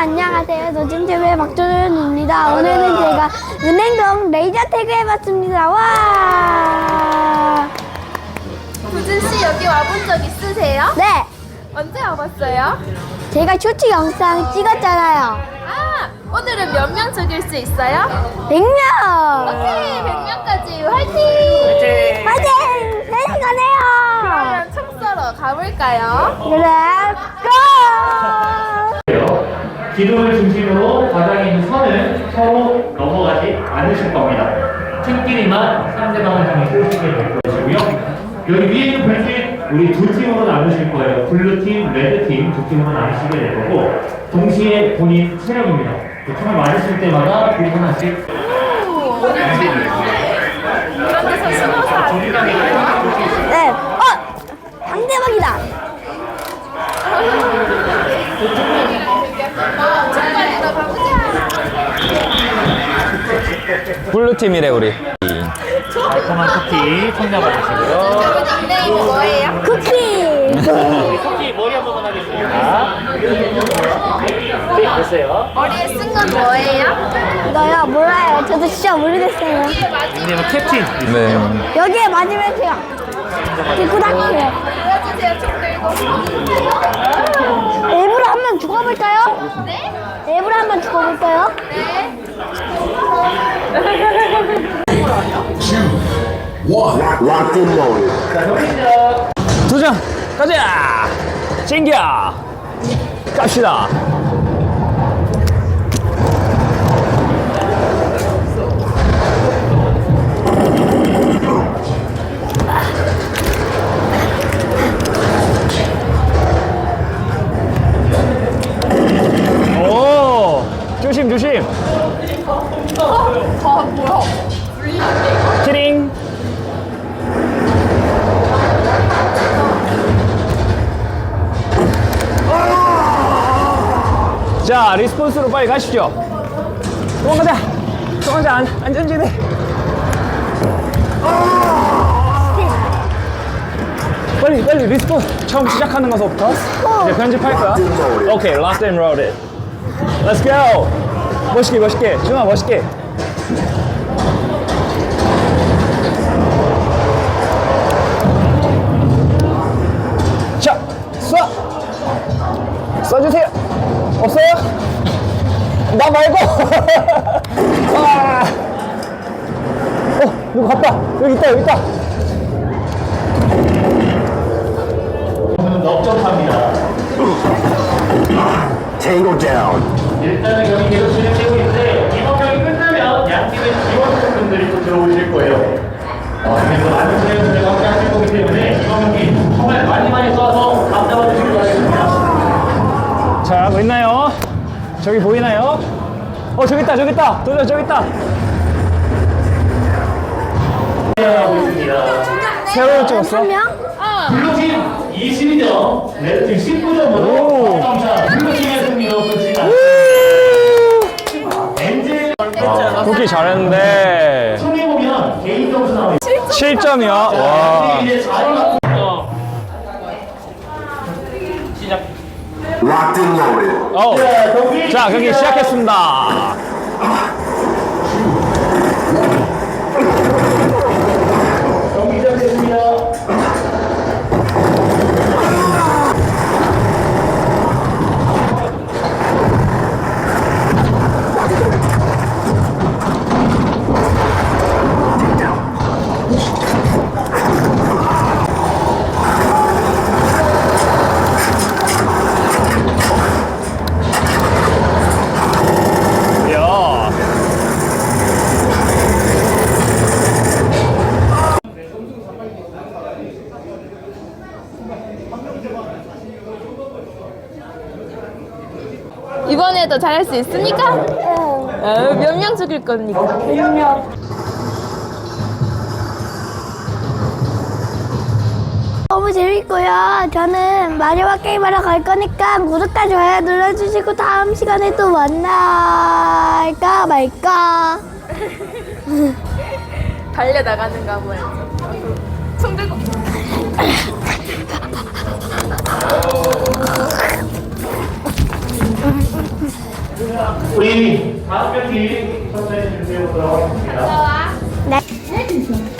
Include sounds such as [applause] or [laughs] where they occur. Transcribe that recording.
안녕하세요. 노진TV의 박준현입니다. 오늘은 제가 은행동 레이저 태그 해봤습니다. 와! 구준 씨 여기 와본 적 있으세요? 네! 언제 와봤어요? 제가 쇼츠 영상 찍었잖아요. 아 오늘은 몇 명 죽일 수 있어요? 100명! 오케이 100명까지 화이팅! 파이팅! 되는 거네요! 그러면 총 쏘러 가볼까요? 그래, 고! 기둥을 중심으로 바닥에 있는 선을 서로 넘어가지 않으실 겁니다. 팀끼리만 상대방을 향해 쏘시게 될 것이고요. 여기 위에 있는 불빛 우리 두 팀으로 나누실 거예요. 블루 팀, 레드 팀 두 팀으로 나누시게 될 거고 동시에 본인 체력입니다. 그 총을 맞으실 때마다 두 하나씩 숨어서 안 네. 어! 상대방이다! 중간으로 가보자 블루팀이래 우리 달콤한 쿠키 총 잡아주시고요. 여러분 닉네임이 뭐예요? 쿠키! 쿠키 머리 한 번만 하겠습니다. 네, 됐어요. 머리에 쓴 건 뭐예요? 이거요, 몰라요. 저도 진짜 모르겠어요. 닉네임은 캡틴. 네 여기에 맞으면 돼요. 들고 다니세요. 보여주세요 총 들고 일부러 한번 죽어볼까요? 네? 일부러 한번 죽어볼까요? 네 Loaded. 자, 정리자. 도전 가자 챙겨 갑시다 자 리스폰스로 빨리 가시죠 도망가자. 도망가자. 안, 안전지대. 빨리 빨리 리스폰. 처음 시작하는 것부터. 이제 편집할 거야. 오케이 locked and loaded let's go. 멋있게 멋있게. 준아 멋있게 아. 어, 누구 갔다. 여기 있다, 여기 있다. 저는 넓적합니다. Tango down. 일단은 경기 계속 진행되고 있는데 이번 경기 끝나면 양 팀의 지원분들이 또 들어오실 거예요. 어, 그래서 많은 플레이어들과 함께 하실 거기 때문에 이번 경기 정말 많이 많이 쏴서 감 잡아주시길 바라겠습니다. 자, 뭐 있나요? 저기 보이나요? 어, 저기 있다, 저기 있다. 도전, 저기 있다. 세로를 찍었어? 블루팀 22점, 레드팀 19점으로 감사 블루팀의 승리로 끝이 났습니다. 엔젤 도끼 잘했는데. 총해보면 개인 점수 나와요. 7점이야. 와. 이제 4위가 시작. Locked and loaded. 어. 자, 경기 시작했습니다. 이번에도 잘할 수 있습니까? 어, 몇명 죽일 겁니까? 너무 재밌고요. 저는 마지막 게임하러 갈 거니까 구독과 좋아요 눌러주시고 다음 시간에 또 만날까 말까. 달려 나가는가 보여. 총 들고. [laughs] 다음 경기 선수해 준비해 보도록 하겠습니다. 네.